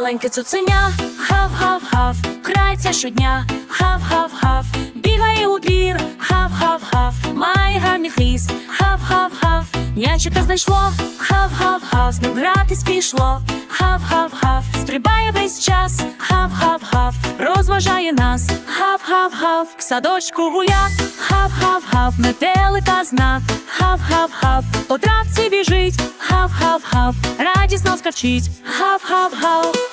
маленьке цуценя, гав-гав-гав, крається щодня, гав-гав-гав, бігає у двір, гав-гав-гав, має гарний хвіст, гав-гав-гав, м'ячика знайшло, гав-гав-гав, з гратись пішло, гав-гав-гав, стрибає весь час, гав-гав-гав, розважає нас, гав-гав-гав, в садочку гулять, гав-гав-гав, метелика знак, гав-гав-гав, по травці біжить, гав-гав-гав, радісно скавчить, гав-гав-гав,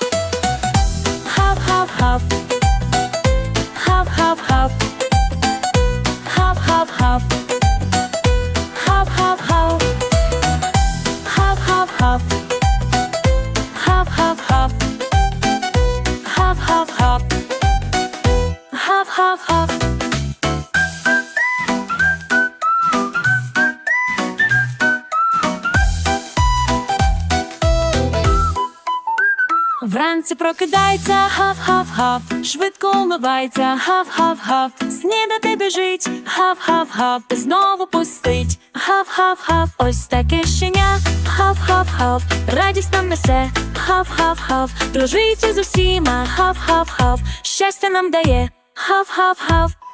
гав-гав-гав, гав-гав-гав, гав-гав-гав, гав-гав-гав, гав-гав-гав, гав-гав-гав, гав-гав-гав. Вранці прокидається, гав-гав-гав, швидко умивається, гав-гав-гав, снідати біжить, гав-гав-гав, знову пустить, гав-гав-гав, ось таке щеня, гав-гав-гав, радість нам несе, гав-гав-гав, дружиться з усіма, гав-гав-гав, щастя нам дає, гав-гав-гав.